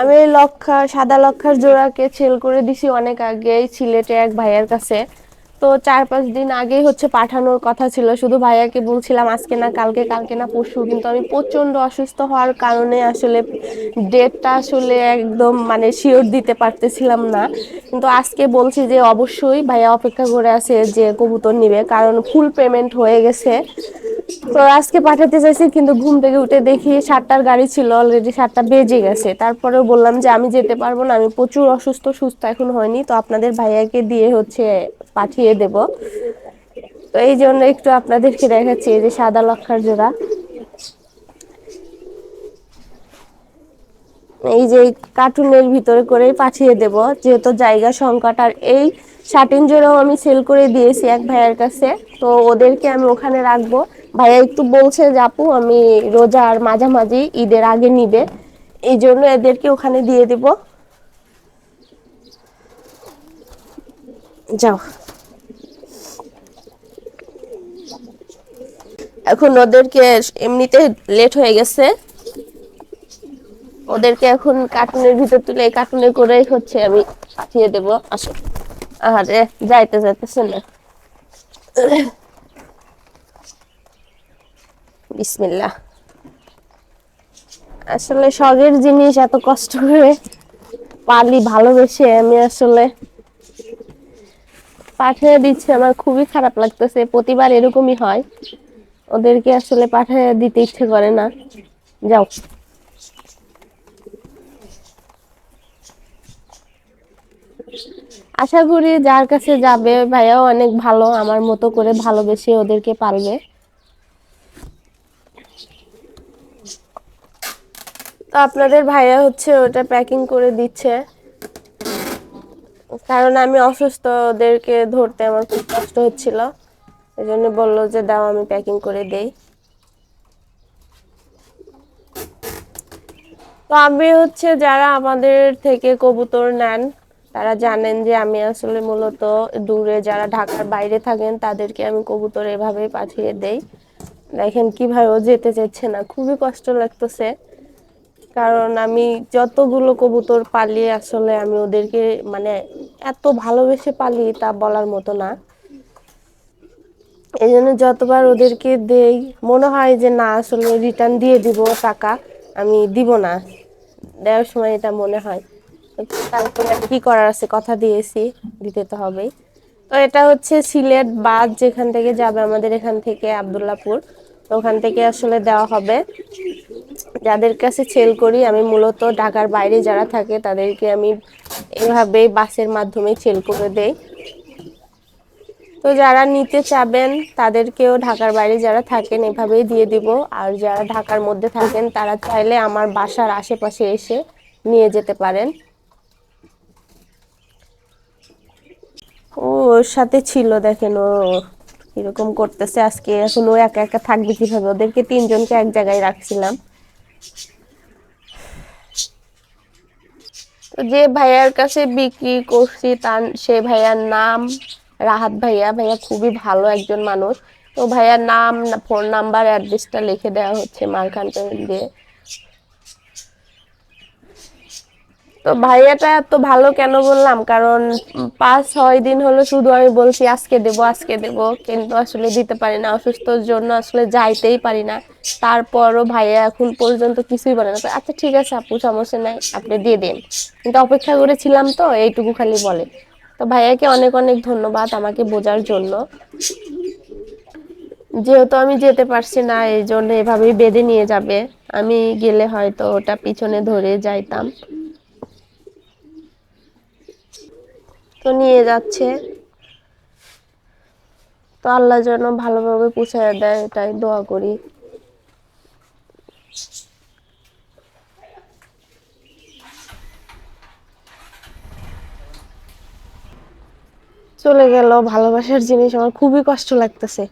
আমি লক্ষা, সাদা লক্ষার জোড়াকে ছেল করে দিছি অনেক আগেই সিলেটে এক ভাইয়ার কাছে। তো চার পাঁচ দিন আগেই হচ্ছে পাঠানোর কথা ছিল। শুধু ভাইয়াকে বলছিলাম আজকে না, কালকে কালকে না, পরশু, কিন্তু আমি প্রচণ্ড অসুস্থ হওয়ার কারণে আসলে ডেটটা আসলে একদম মানে শিওর দিতে পারতেছিলাম না। কিন্তু আজকে বলছি যে অবশ্যই ভাইয়া অপেক্ষা করে আছে যে কবুতর নিবে, কারণ ফুল পেমেন্ট হয়ে গেছে। তো আজকে পাঠাতে চাইছি, কিন্তু ঘুম থেকে উঠে দেখি সাতটার গাড়ি ছিল অলরেডি সাতটা বেজে গেছে। তারপরেও বললাম যে আমি যেতে পারব না, আমি প্রচুর অসুস্থ, সুস্থ এখন হয়নি, তো আপনাদের ভাইয়াকে দিয়ে হচ্ছে পাঠিয়ে দেব। তো এই জন্য একটু আপনাদেরকে দেখাচ্ছি, এই যে সাদা লক্ষার জোড়া। এই যে কার্টুনের ভিতরে করে পাঠিয়ে দেব, যেহেতু জায়গা সংকট, আর এই শার্টিন জোড়াও আমি সেল করে দিয়েছি এক ভাইয়ের কাছে। তো ওদেরকে আমি ওখানে রাখব। ভাইয়া একটু বলছে যে, আপু, আমি রোজার মাঝামাঝি ঈদের আগে নিবে, এই জন্য এদেরকে ওখানে দিয়ে দিব। যাও। এখন ওদেরকে এমনিতে লেট হয়ে গেছে। ওদেরকে এখন কার্টুনের ভিতর তুলে কার্টুনে করে হচ্ছে আমি পাঠিয়ে দেবো। আসো। আরে যাইতে, যাইতেছে না। বিসমিল্লাহ। আসলে শখের জিনিস, এত কষ্ট করে পালি ভালোবেসে আমি আসলে পাঠিয়ে দিচ্ছি। আমার খুবই খারাপ লাগতেছে, প্রতিবার এরকমই হয়। ওদেরকে আসলে পাঠিয়ে দিতে ইচ্ছে করে না। যাও। আশা করি যার কাছে যাবে, ভাইয়াও অনেক ভালো, আমার মতো করে ভালোবেসে ওদেরকে পারবে। তো আপনাদের ভাইয়া হচ্ছে ওটা প্যাকিং করে দিচ্ছে। কারণ আমি অসুস্থ ওদেরকে ধরতে আমার খুব কষ্ট হচ্ছিল। এই জন্য বলল যে, দাও, আমি প্যাকিং করে দেই। তো আমি হচ্ছে যারা আমাদের থেকে কবুতর নেন, তারা জানেন যে আমি আসলে মূলত দূরে যারা ঢাকার বাইরে থাকেন, তাদেরকে আমি কবুতর এভাবে পাঠিয়ে দেই। দেখেন কীভাবে ও যেতে চাইছে না, খুবই কষ্ট লাগতেছে। কারণ আমি যতগুলো কবুতর পালি আসলে আমি ওদেরকে মানে এত ভালোবেসে পালি তা বলার মতো না। এই জন্য যতবার ওদেরকে দেই, মনে হয় যে না, আসলে রিটার্ন দিয়ে দিব টাকা, আমি দিব না। দেওয়ার সময় এটা মনে হয়। তারপরে কি করার আছে কথা দিয়েছি, দিতে তো হবেই। তো এটা হচ্ছে সিলেট বাদ যেখান থেকে যাবে আমাদের এখান থেকে আবদুল্লাপুর। ওখান থেকে আসলে দেওয়া হবে। যাদের কাছে সেল করি, আমি মূলত ঢাকার বাইরে যারা থাকে, তাদেরকে আমি এভাবেই বাসের মাধ্যমে সেল করে দেই। তো যারা নিতে চাবেন, তাদেরকেও ঢাকার বাইরে যারা থাকেন, এভাবেই দিয়ে দিব। আর যারা ঢাকার মধ্যে থাকেন, তারা চাইলে আমার বাসার আশেপাশে এসে নিয়ে যেতে পারেন। ও, ওর সাথে ছিল, দেখেন ও এরকম করতেছে। আজকে এখন ও একা একা থাকবে কীভাবে? ওদেরকে তিনজনকে এক জায়গায় রাখছিলাম। তো যে ভাইয়ার কাছে বিক্রি করছি তার, সে ভাইয়ার নাম রাহাত ভাইয়া। ভাইয়া খুবই ভালো একজন মানুষ। তো ভাইয়ার নাম, ফোন নাম্বার, অ্যাড্রেসটা লিখে দেওয়া হচ্ছে মারখান দিয়ে। তো ভাইয়াটা এত ভালো কেন বললাম? কারণ পাঁচ, ছয় দিন হলো শুধু আমি বলছি, আজকে দেবো আজকে দেবো, কিন্তু আসলে দিতে পারি না, অসুস্থর জন্য আসলে যাইতেই পারি না। তারপরও ভাইয়া এখন পর্যন্ত কিছুই বলে না। আচ্ছা ঠিক আছে আপু, সমস্যা নাই, আপনি দিয়ে দিন। কিন্তু অপেক্ষা করেছিলাম তো, এইটুকু খালি বলে। তো ভাইয়াকে অনেক অনেক ধন্যবাদ আমাকে বোঝার জন্য। যেহেতু আমি যেতে পারছি না, এই জন্য এভাবেই বেঁধে নিয়ে যাবে। আমি গেলে হয়তো ওটা পিছনে ধরে যাইতাম। তো নিয়ে যাচ্ছে। তো আল্লাহ যেন ভালোভাবে পুছায় দেয়, এটাই দোয়া করি। চলে গেল, ভালোবাসার জিনিস, আমার খুবই কষ্ট লাগতেছে।